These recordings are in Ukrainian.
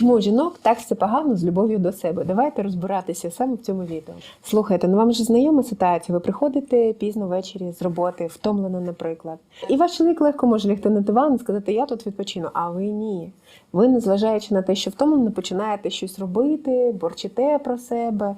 Чому жінок так все погано з любов'ю до себе? Давайте розбиратися саме в цьому відео. Слухайте, ну вам же знайома ситуація. Ви приходите пізно ввечері з роботи, втомлено, наприклад. І ваш чоловік легко може лягти на диван і сказати, я тут відпочину. А ви ні. Ви, незважаючи на те, що втомлено, починаєте щось робити, борчите про себе.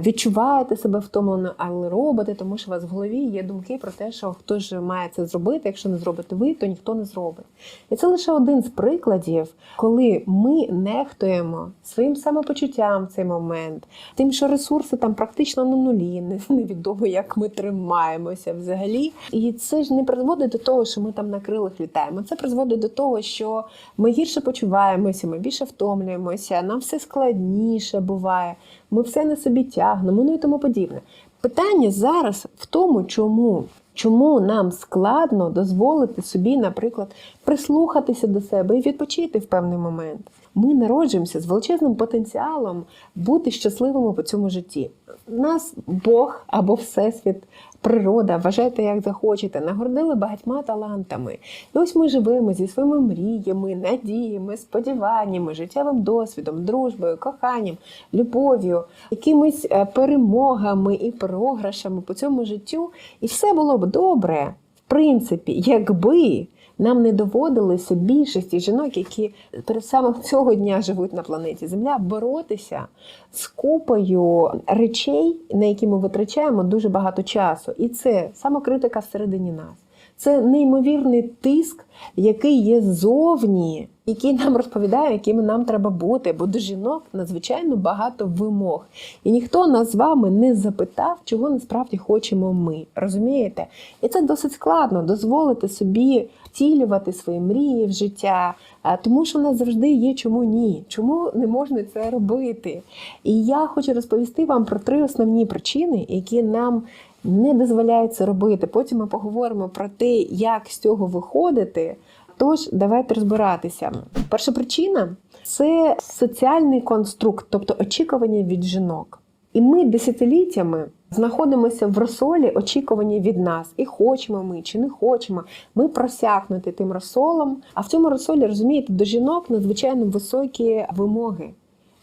Відчуваєте себе втомлено, але робите, тому що у вас в голові є думки про те, що хто ж має це зробити. Якщо не зробите ви, то ніхто не зробить. І це лише один з прикладів, коли ми нехтуємо своїм самопочуттям в цей момент, тим, що ресурси там практично на нулі, невідомо, як ми тримаємося взагалі. І це ж не призводить до того, що ми там на крилах літаємо. Це призводить до того, що ми гірше почуваємося, ми більше втомлюємося, нам все складніше буває. Ми все на собі тягнемо, ну і тому подібне. Питання зараз в тому, чому. Чому нам складно дозволити собі, наприклад, прислухатися до себе і відпочити в певний момент? Ми народжуємося з величезним потенціалом бути щасливими по цьому житті. Нас Бог або Всесвіт, природа, вважайте, як захочете, нагородили багатьма талантами. І ось ми живемо зі своїми мріями, надіями, сподіваннями, життєвим досвідом, дружбою, коханням, любов'ю, якимись е, перемогами і програшами по цьому життю. І все було б добре, в принципі, якби. Нам не доводилося більшості жінок, які перед самим цього дня живуть на планеті Земля, боротися з купою речей, на які ми витрачаємо дуже багато часу. І це самокритика всередині нас. Це неймовірний тиск, який є ззовні, який нам розповідає, якими нам треба бути. Бо до жінок надзвичайно багато вимог. І ніхто нас з вами не запитав, чого насправді хочемо ми. Розумієте? І це досить складно дозволити собі втілювати свої мрії в життя, тому що в нас завжди є чому ні, чому не можна це робити. І я хочу розповісти вам про три основні причини, які нам не дозволяють це робити. Потім ми поговоримо про те, як з цього виходити. Тож, давайте розбиратися. Перша причина це соціальний конструкт, тобто очікування від жінок. І ми десятиліттями знаходимося в розсолі очікування від нас. І хочемо ми чи не хочемо. Ми просякнути тим розсолом. А в цьому розсолі, розумієте, до жінок надзвичайно високі вимоги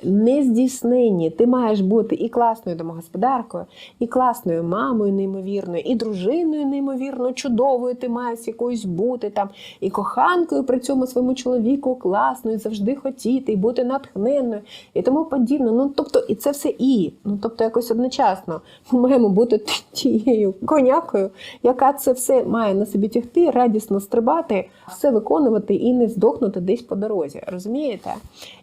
не здійснені. Ти маєш бути і класною домогосподаркою, і класною мамою, неймовірною, і дружиною, неймовірно, чудовою. Ти маєш якоюсь бути там, і коханкою при цьому своєму чоловіку класною, завжди хотіти, і бути натхненною, і тому подібне. Ну тобто, і це все і. Ну тобто, якось одночасно ми маємо бути тією конякою, яка це все має на собі тягти, радісно стрибати, все виконувати і не здохнути десь по дорозі. Розумієте?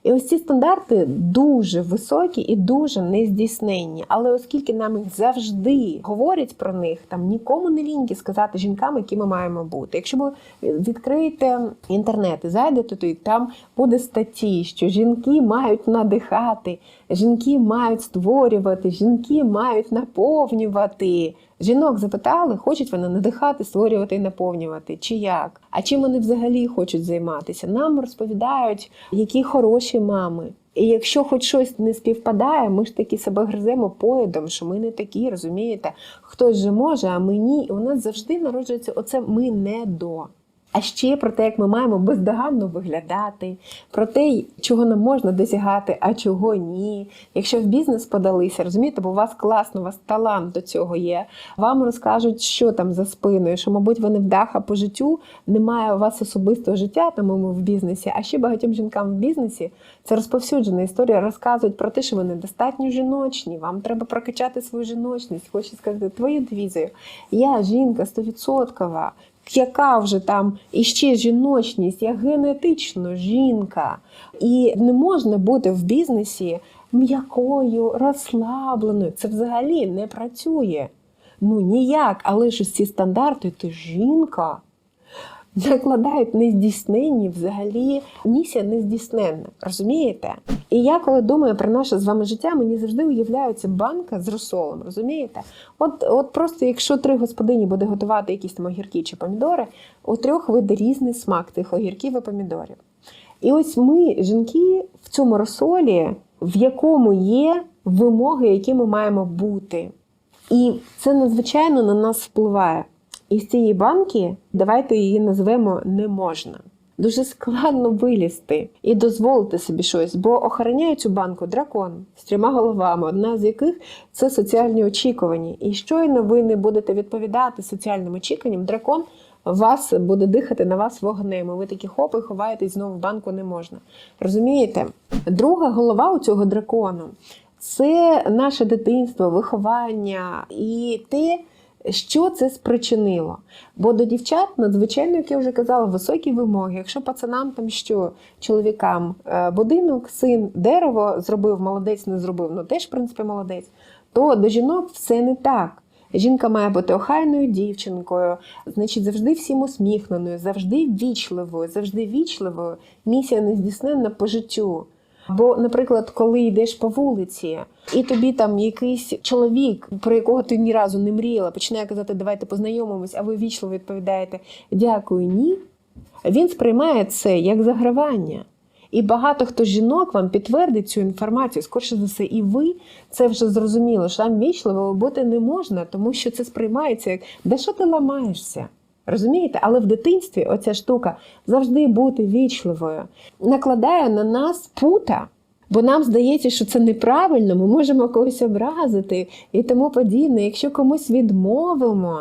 І ось ці стандарти дуже високі і дуже нездійсненні. Але оскільки нам їх завжди говорять про них, там нікому не ліньки сказати жінкам, які ми маємо бути. Якщо ви відкриєте інтернет і зайдете, то там буде статті, що жінки мають надихати, жінки мають створювати, жінки мають наповнювати. Жінок запитали, хочуть вони надихати, створювати і наповнювати, чи як? А чим вони взагалі хочуть займатися? Нам розповідають, які хороші мами. І якщо хоч щось не співпадає, ми ж таки себе гриземо поїдом, що ми не такі, розумієте? Хтось же може, а ми ні. І у нас завжди народжується оце ми не до. А ще про те, як ми маємо бездоганно виглядати, про те, чого нам можна досягати, а чого ні. Якщо в бізнес подалися, розумієте, бо у вас класно, у вас талант до цього є. Вам розкажуть, що там за спиною, що, мабуть, вони вдаха по життю, немає у вас особистого життя, тому в бізнесі. А ще багатьом жінкам в бізнесі це розповсюджена історія. Розказують про те, що ви недостатньо жіночні, вам треба прокачати свою жіночність. Хочу сказати, твою двізою. Я жінка стовідсоткова яка вже там іще жіночність, я генетично жінка. І не можна бути в бізнесі м'якою, розслабленою. Це взагалі не працює. Ну ніяк, але ж ці стандарти ти жінка накладають нездійсненні взагалі місія нездійсненна. Розумієте? І я, коли думаю про наше з вами життя, мені завжди уявляється банка з розсолом. Розумієте? От от просто якщо три господині буде готувати якісь там огірки чи помідори, у трьох вийде різний смак тих огірків і помідорів. І ось ми, жінки, в цьому розсолі, в якому є вимоги, які ми маємо бути. І це надзвичайно на нас впливає. І з цієї банки давайте її назвемо не можна. дуже складно вилізти і дозволити собі щось, бо охороняє цю банку дракон з трьома головами, одна з яких це соціальні очікування. І щойно ви не будете відповідати соціальним очікуванням, дракон вас буде дихати на вас вогнем. І ви такі хопи ховаєтесь знову в банку не можна. Розумієте? Друга голова у цього дракону це наше дитинство, виховання і те, що це спричинило. Бо до дівчат надзвичайно, як я вже казала, високі вимоги. Якщо пацанам там що, чоловікам е, будинок, син, дерево зробив, молодець не зробив, ну теж, в принципі, молодець, то до жінок все не так. Жінка має бути охайною дівчинкою, значить, завжди всім усміхненою, завжди вічливою, завжди вічливою. Місія нездійсненна по життю. Бо, наприклад, коли йдеш по вулиці, і тобі там якийсь чоловік, про якого ти ні разу не мріяла, починає казати, давайте познайомимось, а ви вічливо відповідаєте Дякую, ні. Він сприймає це як загравання. І багато хто жінок вам підтвердить цю інформацію, скорше за все, і ви це вже зрозуміли, що там вічливо бути не можна, тому що це сприймається як де що ти ламаєшся? Розумієте? Але в дитинстві оця штука завжди бути вічливою накладає на нас пута. Бо нам здається, що це неправильно, ми можемо когось образити і тому подібне, якщо комусь відмовимо.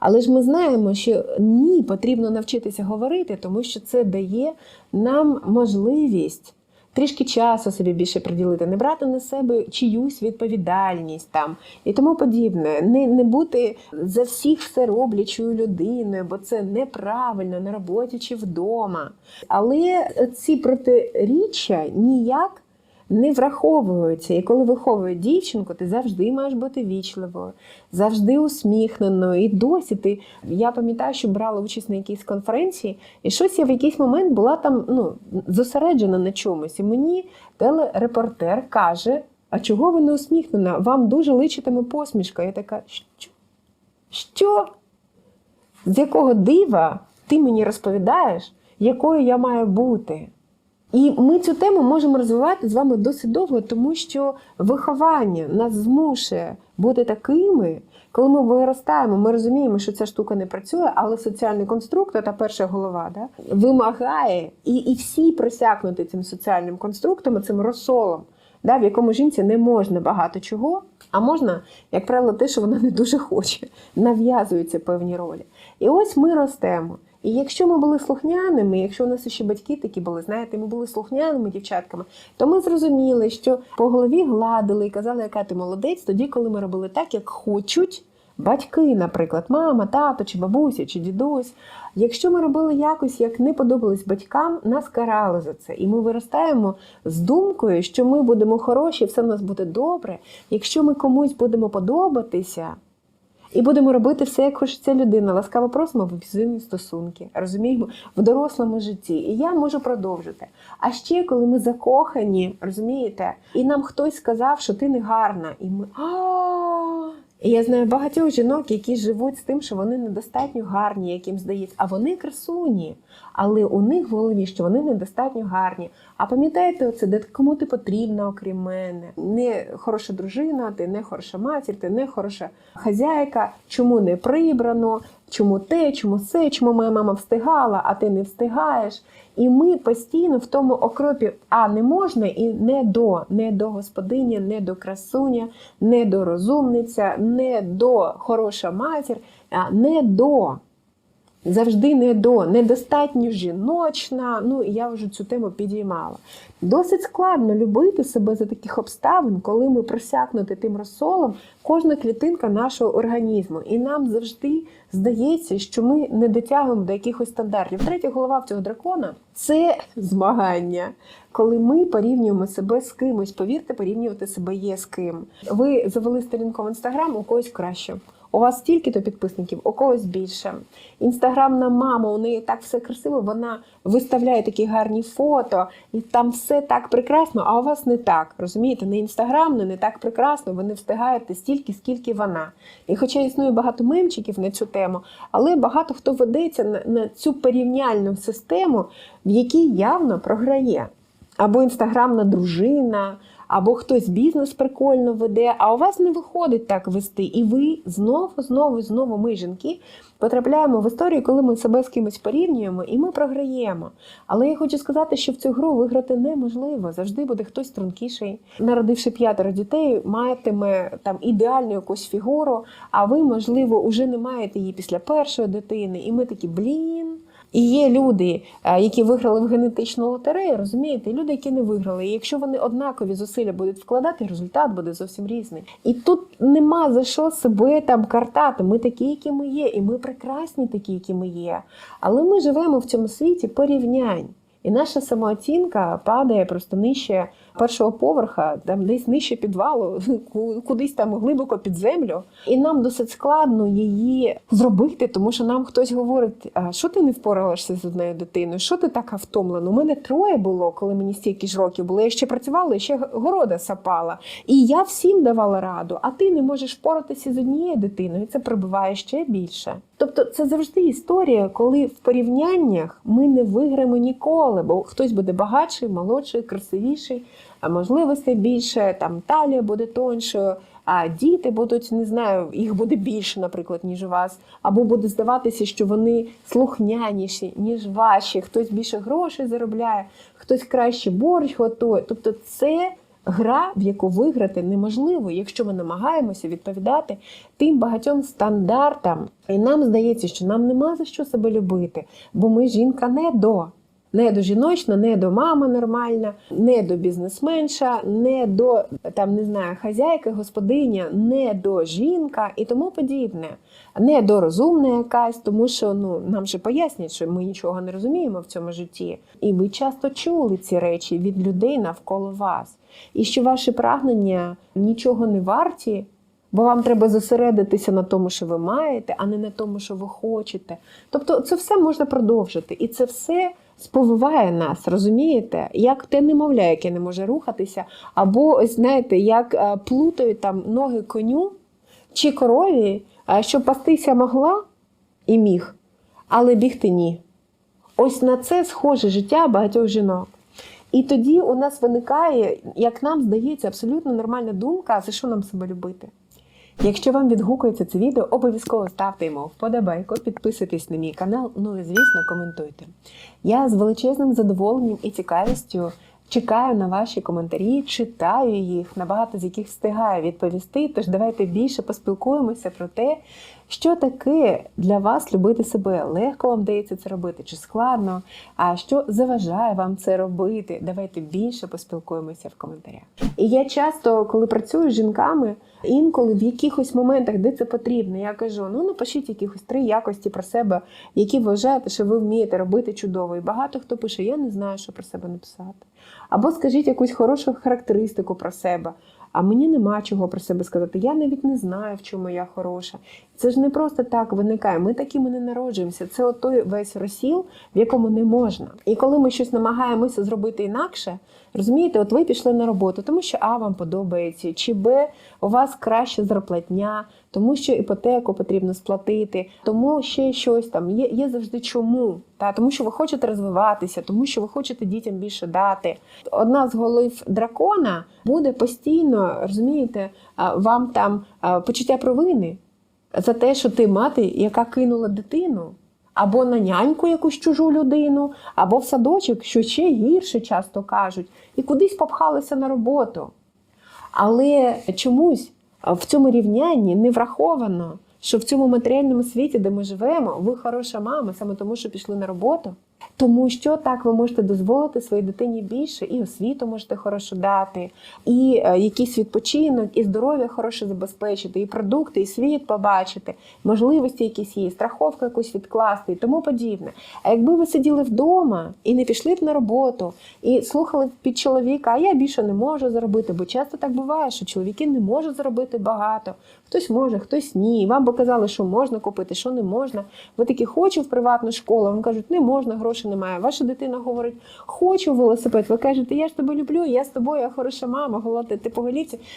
Але ж ми знаємо, що ні, потрібно навчитися говорити, тому що це дає нам можливість трішки часу собі більше приділити, не брати на себе чиюсь відповідальність там і тому подібне, не, не бути за всіх все роблячою людиною, бо це неправильно на роботі чи вдома. Але ці протиріччя ніяк не враховуються. І коли виховують дівчинку, ти завжди маєш бути вічливою, завжди усміхненою. І досі ти. Я пам'ятаю, що брала участь на якійсь конференції, і щось я в якийсь момент була там ну, зосереджена на чомусь. І мені телерепортер каже: А чого ви не усміхнена? Вам дуже личитиме посмішка. Я така, що? Що? З якого дива ти мені розповідаєш, якою я маю бути? І ми цю тему можемо розвивати з вами досить довго, тому що виховання нас змушує бути такими, коли ми виростаємо, ми розуміємо, що ця штука не працює, але соціальний конструктор, та перша голова, да, вимагає і, і всі просякнути цим соціальним конструктом, цим розсолом, да, в якому жінці не можна багато чого, а можна, як правило, те, що вона не дуже хоче, нав'язуються певні ролі. І ось ми ростемо. І якщо ми були слухняними, якщо у нас ще батьки такі були, знаєте, ми були слухняними дівчатками, то ми зрозуміли, що по голові гладили і казали, яка ти молодець, тоді, коли ми робили так, як хочуть батьки, наприклад, мама, тато, чи бабуся, чи дідусь. Якщо ми робили якось, як не подобалось батькам, нас карали за це. І ми виростаємо з думкою, що ми будемо хороші, все в нас буде добре. Якщо ми комусь будемо подобатися. І будемо робити все, як хоче ця людина. Ласкаво просимо в аб'юзивні стосунки, розуміємо, в дорослому житті. І я можу продовжити. А ще коли ми закохані, розумієте, і нам хтось сказав, що ти не гарна, і ми. Я знаю багатьох жінок, які живуть з тим, що вони недостатньо гарні, яким здається, а вони красуні. Але у них в голові, що вони недостатньо гарні. А пам'ятаєте, оце, де кому ти потрібна, окрім мене? Не хороша дружина, ти не хороша матір, ти не хороша хазяйка, чому не прибрано, чому те, чому це, чому моя мама встигала, а ти не встигаєш. І ми постійно в тому окропі а не можна і не до, не до господиня, не до красуня, не до розумниця, не до хороша матір, а не до. Завжди не до, недостатньо жіночна. Ну, я вже цю тему підіймала. Досить складно любити себе за таких обставин, коли ми просякнути тим розсолом кожна клітинка нашого організму. І нам завжди здається, що ми не дотягуємо до якихось стандартів. Третя голова в цього дракона це змагання. Коли ми порівнюємо себе з кимось, повірте, порівнювати себе є з ким. Ви завели сторінку в інстаграм, у когось краще. У вас стільки-то підписників, у когось більше. Інстаграмна мама, у неї так все красиво, вона виставляє такі гарні фото, і там все так прекрасно, а у вас не так. Розумієте, не інстаграмно, не так прекрасно, ви не встигаєте стільки, скільки вона. І хоча існує багато мемчиків на цю тему, але багато хто ведеться на, на цю порівняльну систему, в якій явно програє. або інстаграмна дружина, або хтось бізнес прикольно веде, а у вас не виходить так вести. І ви знову, знову, знову, ми, жінки, потрапляємо в історію, коли ми себе з кимось порівнюємо і ми програємо. Але я хочу сказати, що в цю гру виграти неможливо. Завжди буде хтось стрункіший. Народивши п'ятеро дітей, матиме там ідеальну якусь фігуру, а ви, можливо, уже не маєте її після першої дитини. І ми такі, блін. І є люди, е, які виграли в генетичну лотерею, розумієте, люди, які не виграли. І якщо вони однакові зусилля будуть вкладати, результат буде зовсім різний. І тут нема за що себе там картати. Ми такі, які ми є, і ми прекрасні, такі, які ми є. Але ми живемо в цьому світі порівнянь. І наша самооцінка падає просто нижче першого поверха, там десь нижче підвалу, кудись там глибоко під землю. І нам досить складно її зробити, тому що нам хтось говорить: а що ти не впоралася з однією дитиною? Що ти така втомлена? У мене троє було, коли мені стільки ж років було. Я ще працювала, ще города сапала. І я всім давала раду, а ти не можеш впоратися з однією дитиною. Це прибиває ще більше. Тобто це завжди історія, коли в порівняннях ми не виграємо ніколи, бо хтось буде багатший, молодший, красивіший, можливостей більше, там талія буде тоншою, а діти будуть, не знаю, їх буде більше, наприклад, ніж у вас, або буде здаватися, що вони слухняніші, ніж ваші, хтось більше грошей заробляє, хтось краще борщ готує. Тобто, це гра, в яку виграти неможливо, якщо ми намагаємося відповідати тим багатьом стандартам. І нам здається, що нам нема за що себе любити, бо ми жінка не до. Не до жіночна, не до мама нормальна, не до бізнесменша, не до там не знаю, хазяйки, господиня, не до жінка і тому подібне, не до розумна якась, тому що ну нам же пояснять, що ми нічого не розуміємо в цьому житті. І ви часто чули ці речі від людей навколо вас, і що ваші прагнення нічого не варті. Бо вам треба зосередитися на тому, що ви маєте, а не на тому, що ви хочете. Тобто це все можна продовжити. І це все сповиває нас, розумієте? Як те немовля, яке не може рухатися, або, ось, знаєте, як е, плутають там ноги коню чи корові, е, щоб пастися могла і міг, але бігти ні. Ось на це схоже життя багатьох жінок. І тоді у нас виникає, як нам здається, абсолютно нормальна думка, за що нам себе любити. Якщо вам відгукується це відео, обов'язково ставте йому вподобайку, підписуйтесь на мій канал, ну і звісно, коментуйте. Я з величезним задоволенням і цікавістю чекаю на ваші коментарі, читаю їх, на багато з яких встигаю відповісти. Тож давайте більше поспілкуємося про те, що таке для вас любити себе. Легко вам вдається це робити чи складно? А що заважає вам це робити? Давайте більше поспілкуємося в коментарях. І я часто, коли працюю з жінками, інколи в якихось моментах, де це потрібно, я кажу: ну напишіть якихось три якості про себе, які вважаєте, що ви вмієте робити чудово. І багато хто пише, я не знаю, що про себе написати. Або скажіть якусь хорошу характеристику про себе. А мені нема чого про себе сказати. Я навіть не знаю, в чому я хороша. Це ж не просто так виникає. Ми такими не народжуємося. Це от той весь розсіл, в якому не можна. І коли ми щось намагаємося зробити інакше, розумієте, от ви пішли на роботу, тому що А вам подобається, чи Б у вас краща зарплатня, тому що іпотеку потрібно сплатити, тому ще щось там є, є завжди чому. Та тому, що ви хочете розвиватися, тому що ви хочете дітям більше дати. Одна з голів дракона буде постійно, розумієте, вам там почуття провини за те, що ти мати, яка кинула дитину. Або на няньку якусь чужу людину, або в садочок, що ще гірше часто кажуть, і кудись попхалися на роботу. Але чомусь в цьому рівнянні не враховано, що в цьому матеріальному світі, де ми живемо, ви хороша мама, саме тому, що пішли на роботу. Тому що так ви можете дозволити своїй дитині більше, і освіту можете хорошо дати, і е, якийсь відпочинок, і здоров'я хороше забезпечити, і продукти, і світ побачити, можливості якісь є, страховку якусь відкласти і тому подібне. А якби ви сиділи вдома і не пішли б на роботу, і слухали під чоловіка, а я більше не можу заробити, бо часто так буває, що чоловіки не можуть заробити багато. Хтось може, хтось ні. Вам би казали, що можна купити, що не можна. Ви такі хочу в приватну школу. Вам кажуть, не можна, грошей немає. Ваша дитина говорить, хочу велосипед. Ви кажете, я ж тебе люблю, я з тобою, я хороша мама, голоти, ти по.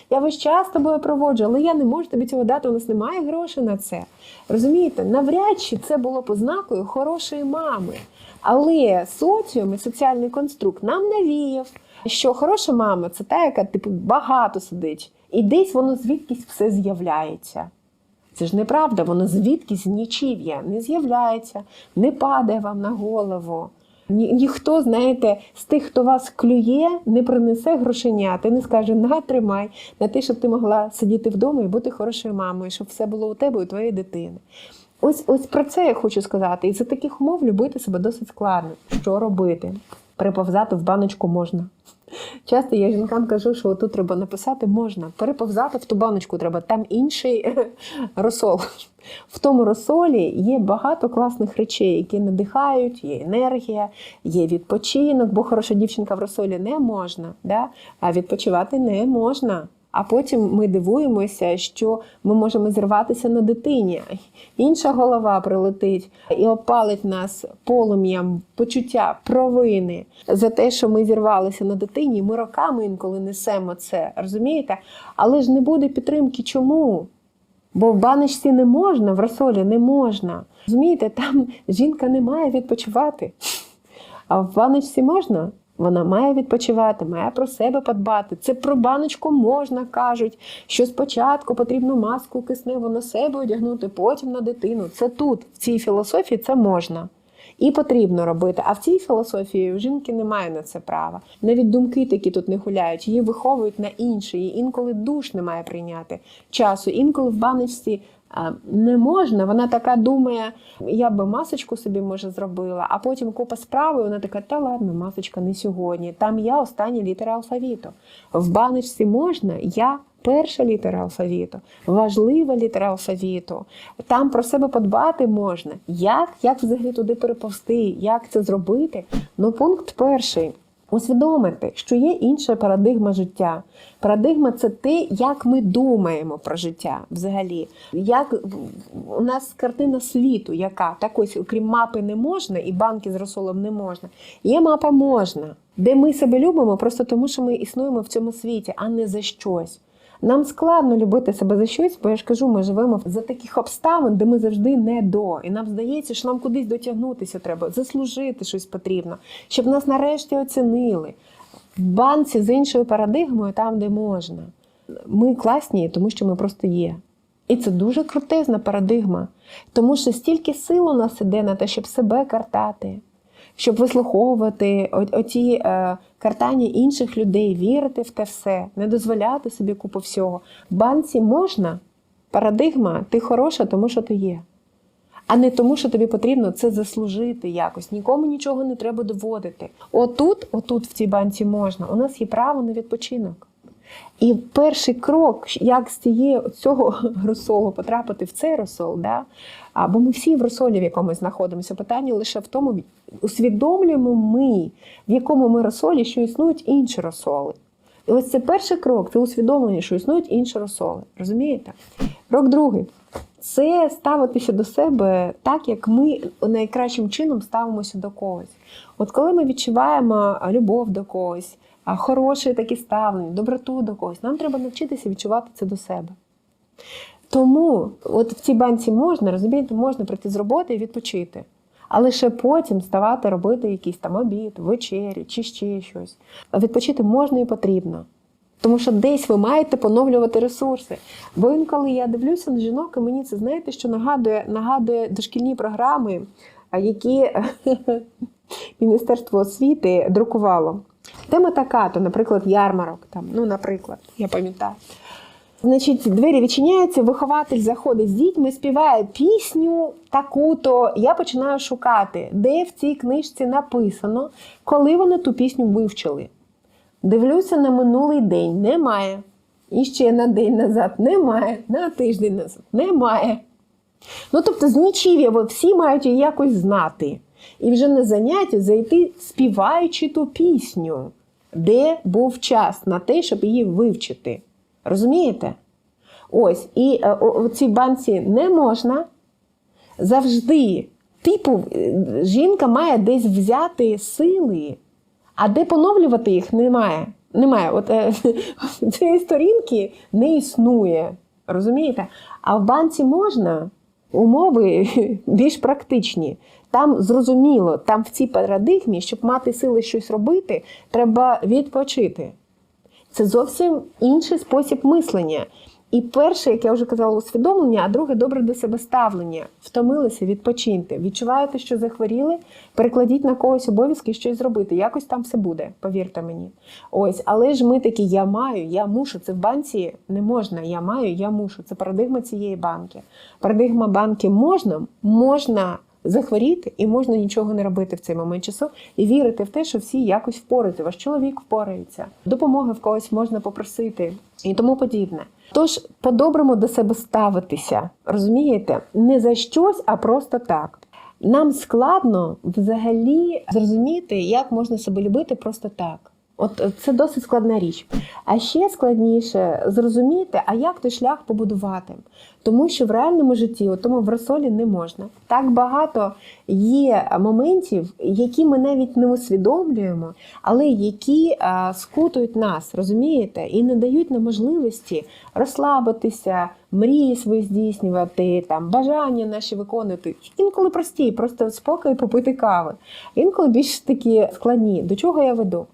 Я весь час з тобою проводжу, але я не можу тобі цього дати. У нас немає грошей на це. Розумієте, навряд чи це було познакою хорошої мами. Але соціум і соціальний конструкт нам навіяв, Що хороша мама це та, яка типу багато сидить, і десь воно звідкись все з'являється. Це ж неправда, воно звідкись нічів'я не з'являється, не падає вам на голову. Ні, ніхто, знаєте, з тих, хто вас клює, не принесе грошенят і не скаже на тримай на те, щоб ти могла сидіти вдома і бути хорошою мамою, щоб все було у тебе і у твоєї дитини. Ось ось про це я хочу сказати. І за таких умов любити себе досить складно. Що робити? Переповзати в баночку можна. Часто я жінкам кажу, що тут треба написати можна. Переповзати в ту баночку треба. Там інший розсол. В тому розсолі є багато класних речей, які надихають, є енергія, є відпочинок, бо хороша дівчинка в розсолі не можна, да? а відпочивати не можна. А потім ми дивуємося, що ми можемо зірватися на дитині. Інша голова прилетить і опалить нас полум'ям почуття провини за те, що ми зірвалися на дитині. Ми роками інколи несемо це, розумієте? Але ж не буде підтримки. Чому? Бо в баночці не можна, в розсолі не можна. Розумієте, там жінка не має відпочивати. А в баночці можна? Вона має відпочивати, має про себе подбати. Це про баночку можна кажуть, що спочатку потрібно маску кисневу на себе одягнути, потім на дитину. Це тут, в цій філософії, це можна. І потрібно робити. А в цій філософії у жінки немає на це права. Навіть думки такі тут не гуляють, її виховують на інше. Її інколи душ не має прийняти часу. Інколи в баночці не можна. Вона така думає, я би масочку собі може зробила, а потім купа справи, вона така, та ладно, масочка не сьогодні. Там я остання літера алфавіту. В баночці можна, я. Перша літера алфавіту, важлива літера алфавіту. Там про себе подбати можна. Як Як взагалі туди переповсти? Як це зробити? Ну, пункт перший. Усвідомити, що є інша парадигма життя. Парадигма це те, як ми думаємо про життя взагалі. Як у нас картина світу, яка так ось, окрім мапи, не можна, і банки з розсолом не можна. Є мапа можна, де ми себе любимо просто тому, що ми існуємо в цьому світі, а не за щось. Нам складно любити себе за щось, бо я ж кажу, ми живемо за таких обставин, де ми завжди не до. І нам здається, що нам кудись дотягнутися треба, заслужити щось потрібно, щоб нас нарешті оцінили. В банці з іншою парадигмою, там, де можна. Ми класні, тому що ми просто є. І це дуже крутезна парадигма, тому що стільки сил у нас іде на те, щоб себе картати щоб вислуховувати оті е, картання інших людей, вірити в те все, не дозволяти собі купу всього. В банці можна парадигма, ти хороша, тому що ти є. А не тому, що тобі потрібно це заслужити якось. Нікому нічого не треба доводити. Отут, отут в цій банці можна. У нас є право на відпочинок. І перший крок, як з цієї цього розсолу потрапити в цей розсол, да? або ми всі в розсолі в якомусь знаходимося. Питання лише в тому, усвідомлюємо ми, в якому ми розсолі, що існують інші розсоли. І ось це перший крок це усвідомлення, що існують інші розсоли. Розумієте? Крок другий це ставитися до себе так, як ми найкращим чином ставимося до когось. От коли ми відчуваємо любов до когось хороше таке ставлення, доброту до когось. Нам треба навчитися відчувати це до себе. Тому от в цій банці можна, розумієте, можна прийти з роботи і відпочити. А лише потім ставати робити якийсь там обід, вечері чи ще щось. Відпочити можна і потрібно. Тому що десь ви маєте поновлювати ресурси. Бо інколи я дивлюся на жінок, і мені це знаєте, що нагадує нагадує дошкільні програми, які Міністерство освіти друкувало. Тема така, то, наприклад, ярмарок. Там, Ну, наприклад, я пам'ятаю. Значить, двері відчиняються, вихователь заходить з дітьми, співає пісню таку-то. Я починаю шукати, де в цій книжці написано, коли вони ту пісню вивчили. Дивлюся на минулий день, немає. І ще на день назад немає, на тиждень назад немає. Ну, тобто, з всі мають її якось знати. І вже на заняття зайти, співаючи ту пісню, де був час на те, щоб її вивчити. Розумієте? Ось, і е, у цій банці не можна завжди, типу, жінка має десь взяти сили, а де поновлювати їх немає. Немає. От е, цієї сторінки не існує. Розумієте? А в банці можна умови більш практичні. Там зрозуміло, там в цій парадигмі, щоб мати сили щось робити, треба відпочити. Це зовсім інший спосіб мислення. І перше, як я вже казала, усвідомлення, а друге добре до себе ставлення. Втомилися, відпочиньте. Відчуваєте, що захворіли, перекладіть на когось обов'язки щось зробити. Якось там все буде, повірте мені. Ось, але ж ми такі, я маю, я мушу. Це в банці не можна. Я маю, я мушу. Це парадигма цієї банки. Парадигма банки можна, можна. Захворіти і можна нічого не робити в цей момент часу і вірити в те, що всі якось впораються. Ваш чоловік впорається, допомоги в когось можна попросити і тому подібне. Тож по-доброму до себе ставитися, розумієте, не за щось, а просто так. Нам складно взагалі зрозуміти, як можна себе любити просто так. От це досить складна річ. А ще складніше зрозуміти, а як той шлях побудувати. Тому що в реальному житті, от тому в розсолі не можна. Так багато є моментів, які ми навіть не усвідомлюємо, але які а, скутують нас, розумієте, і не дають нам можливості розслабитися, мрії свої здійснювати, там бажання наші виконувати. Інколи прості, просто спокій попити кави. Інколи більш такі складні. До чого я веду?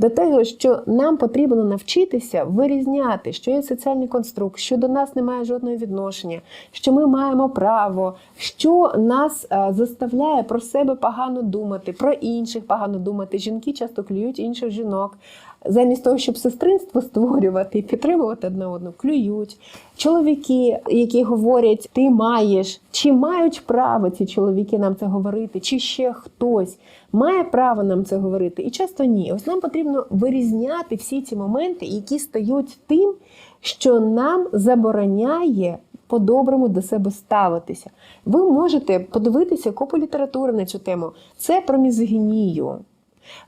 До того, що нам потрібно навчитися вирізняти, що є соціальний конструкт, що до нас немає жодного відношення, що ми маємо право, що нас заставляє про себе погано думати, про інших погано думати. Жінки часто клюють інших жінок. Замість того, щоб сестринство створювати і підтримувати одне одну, клюють. Чоловіки, які говорять, ти маєш, чи мають право ці чоловіки нам це говорити, чи ще хтось має право нам це говорити, і часто ні. Ось нам потрібно вирізняти всі ці моменти, які стають тим, що нам забороняє. По-доброму до себе ставитися. Ви можете подивитися купу літератури на цю тему. Це про мізогінію.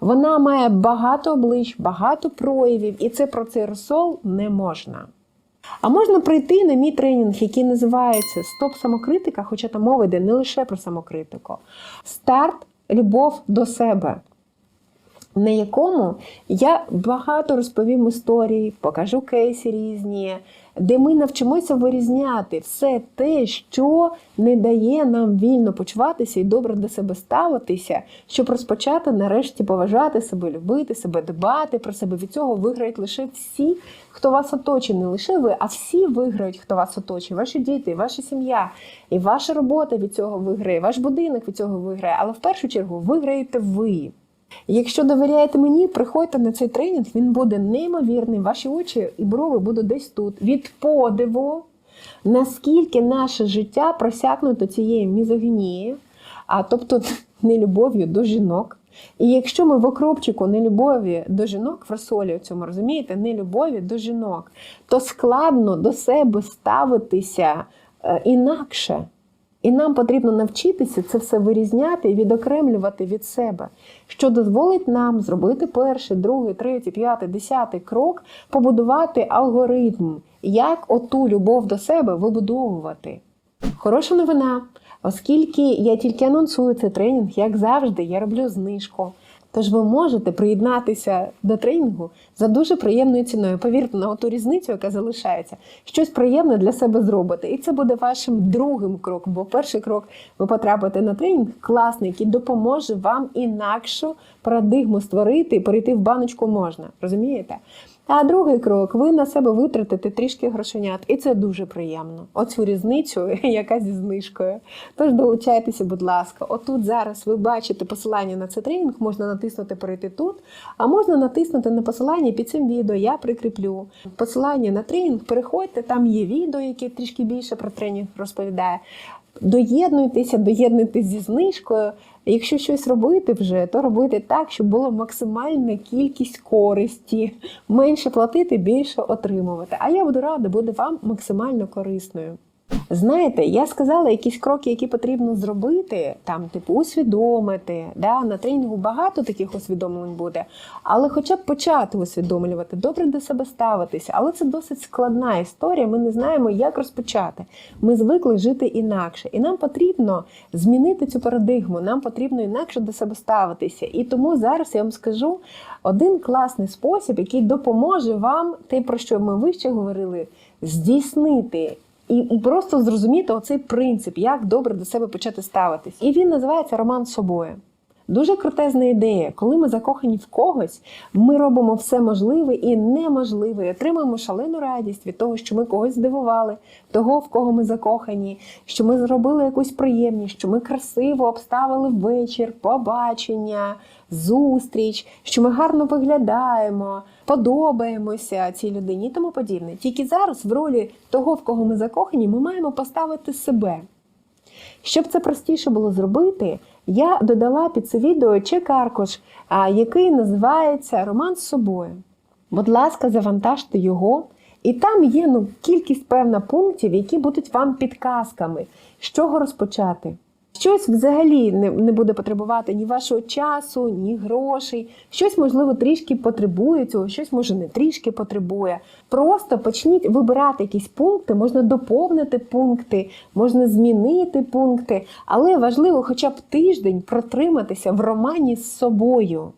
Вона має багато облич, багато проявів, і це про цей розсол не можна. А можна прийти на мій тренінг, який називається Стоп самокритика, хоча там мова йде не лише про самокритику. Старт любов до себе. На якому я багато розповім історій, покажу кейси різні, де ми навчимося вирізняти все те, що не дає нам вільно почуватися і добре до себе ставитися, щоб розпочати нарешті поважати себе, любити себе, дбати про себе. Від цього виграють лише всі, хто вас оточує, не лише ви, а всі виграють, хто вас оточує. Ваші діти, ваша сім'я, і ваша робота від цього виграє, ваш будинок від цього виграє, але в першу чергу виграєте ви. Якщо довіряєте мені, приходьте на цей тренінг, він буде неймовірний. Ваші очі і брови будуть десь тут. Від подиву, наскільки наше життя просякнуто цією мізогінією, а тобто нелюбов'ю до жінок. І якщо ми в окропчику нелюбові до жінок, в розсолі в цьому розумієте, нелюбові до жінок, то складно до себе ставитися е, інакше. І нам потрібно навчитися це все вирізняти і відокремлювати від себе, що дозволить нам зробити перший, другий, третій, п'ятий, десятий крок, побудувати алгоритм, як оту любов до себе вибудовувати. Хороша новина, оскільки я тільки анонсую цей тренінг, як завжди, я роблю знижку. Тож ви можете приєднатися до тренінгу за дуже приємною ціною. Повірте на ту різницю, яка залишається, щось приємне для себе зробити. І це буде вашим другим кроком. Бо перший крок ви потрапите на тренінг класний, який допоможе вам інакшу парадигму створити і перейти в баночку можна. Розумієте? А другий крок ви на себе витратите трішки грошенят, і це дуже приємно. Оцю різницю, яка зі знижкою. Тож долучайтеся, будь ласка. Отут зараз ви бачите посилання на цей тренінг, можна натиснути перейти тут, а можна натиснути на посилання під цим відео. Я прикріплю посилання на тренінг. Переходьте, там є відео, яке трішки більше про тренінг розповідає. Доєднуйтеся, доєднуйтесь зі знижкою. Якщо щось робити вже, то робити так, щоб була максимальна кількість користі, менше платити, більше отримувати. А я буду рада бути вам максимально корисною. Знаєте, я сказала якісь кроки, які потрібно зробити, там, типу, усвідомити. Да? На тренінгу багато таких усвідомлень буде, але хоча б почати усвідомлювати, добре до себе ставитися. Але це досить складна історія. Ми не знаємо, як розпочати. Ми звикли жити інакше. І нам потрібно змінити цю парадигму, нам потрібно інакше до себе ставитися. І тому зараз я вам скажу один класний спосіб, який допоможе вам те, про що ми вище говорили, здійснити І, просто зрозуміти оцей принцип, як добре до себе почати ставитись. І він називається роман з собою. Дуже крутезна ідея. Коли ми закохані в когось, ми робимо все можливе і неможливе, і отримуємо шалену радість від того, що ми когось здивували, того, в кого ми закохані, що ми зробили якусь приємність, що ми красиво обставили вечір, побачення, зустріч, що ми гарно виглядаємо, подобаємося цій людині і тому подібне. Тільки зараз, в ролі того, в кого ми закохані, ми маємо поставити себе. Щоб це простіше було зробити, я додала під це відео чек-аркуш, який називається Роман з собою. Будь ласка, завантажте його, і там є ну, кількість певна пунктів, які будуть вам підказками, з чого розпочати. Щось взагалі не, не буде потребувати ні вашого часу, ні грошей. Щось, можливо, трішки потребує цього, щось може не трішки потребує. Просто почніть вибирати якісь пункти, можна доповнити пункти, можна змінити пункти, але важливо хоча б тиждень протриматися в романі з собою.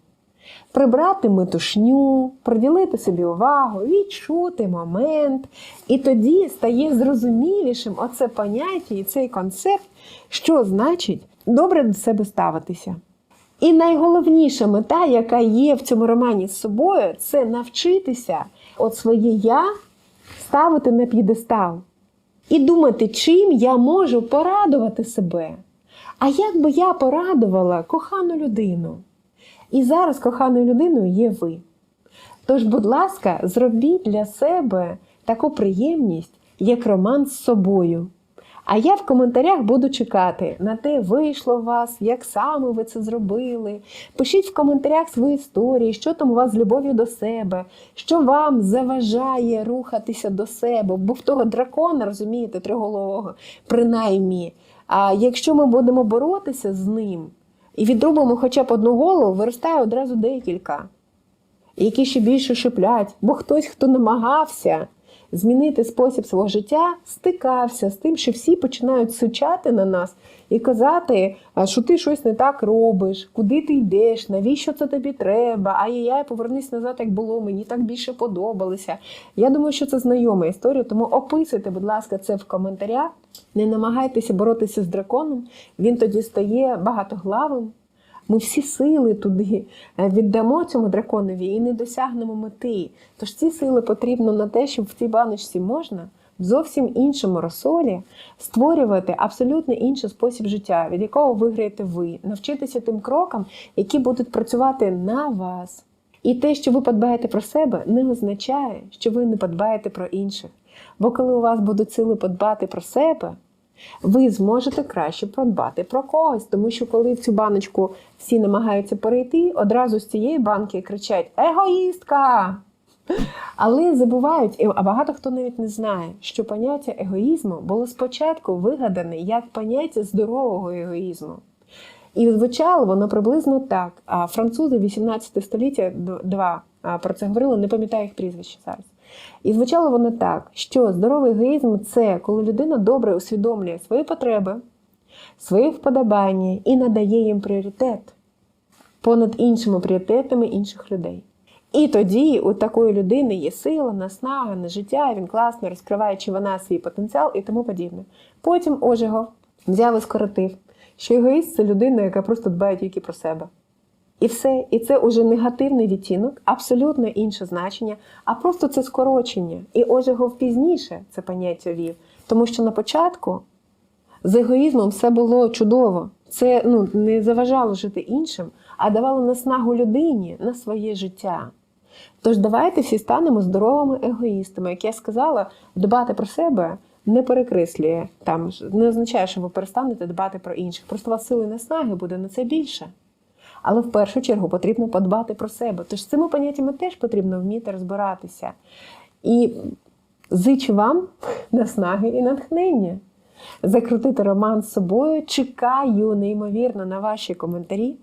Прибрати метушню, приділити собі увагу, відчути момент. І тоді стає зрозумілішим оце поняття і цей концепт, що значить добре до себе ставитися. І найголовніша мета, яка є в цьому романі з собою, це навчитися от своє я ставити на п'єдестал і думати, чим я можу порадувати себе. А як би я порадувала кохану людину? І зараз коханою людиною є ви. Тож, будь ласка, зробіть для себе таку приємність, як роман з собою. А я в коментарях буду чекати на те, вийшло у вас, як саме ви це зробили. Пишіть в коментарях свої історії, що там у вас з любов'ю до себе, що вам заважає рухатися до себе. Бо в того дракона, розумієте, триголового, принаймні. А якщо ми будемо боротися з ним і відрубимо хоча б одну голову, виростає одразу декілька, які ще більше шиплять, бо хтось, хто намагався змінити спосіб свого життя, стикався з тим, що всі починають сучати на нас і казати, що ти щось не так робиш, куди ти йдеш, навіщо це тобі треба? Ай-яй, повернись назад, як було, мені так більше подобалося. Я думаю, що це знайома історія, тому описуйте, будь ласка, це в коментарях. Не намагайтеся боротися з драконом, він тоді стає багатоглавим. Ми всі сили туди е, віддамо цьому драконові і не досягнемо мети. Тож ці сили потрібно на те, щоб в цій баночці можна в зовсім іншому розсолі створювати абсолютно інший спосіб життя, від якого виграєте ви, навчитися тим крокам, які будуть працювати на вас. І те, що ви подбаєте про себе, не означає, що ви не подбаєте про інших. Бо коли у вас будуть сили подбати про себе, ви зможете краще подбати про когось, тому що коли в цю баночку всі намагаються перейти, одразу з цієї банки кричать Егоїстка! Але забувають, а багато хто навіть не знає, що поняття егоїзму було спочатку вигадане як поняття здорового егоїзму. І звучало воно приблизно так. Французи 18 століття два про це говорили, не пам'ятаю їх прізвище зараз. І звучало воно так, що здоровий егоїзм це коли людина добре усвідомлює свої потреби, свої вподобання і надає їм пріоритет понад іншими пріоритетами інших людей. І тоді у такої людини є сила, наснага на життя, він класно розкриває, чи вона свій потенціал і тому подібне. Потім Ожего взяв і скоротив, що егоїст це людина, яка просто дбає тільки про себе. І все, і це уже негативний відтінок, абсолютно інше значення, а просто це скорочення. І Ожегов пізніше це поняття вів, тому що на початку з егоїзмом все було чудово. Це ну, не заважало жити іншим, а давало наснагу людині на своє життя. Тож давайте всі станемо здоровими егоїстами. Як я сказала, дбати про себе не перекреслює там, не означає, що ви перестанете дбати про інших. Просто у вас сили наснаги буде на це більше. Але в першу чергу потрібно подбати про себе. Тож з цими поняттями теж потрібно вміти розбиратися. І зичу вам наснаги і натхнення. Закрутити роман з собою. Чекаю неймовірно на ваші коментарі.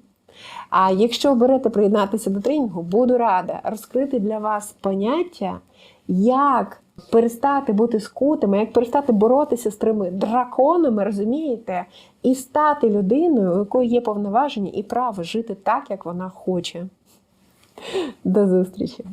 А якщо берете приєднатися до тренінгу, буду рада розкрити для вас поняття, як перестати бути скутими, як перестати боротися з трими драконами, розумієте, і стати людиною, у якої є повноваження і право жити так, як вона хоче. До зустрічі!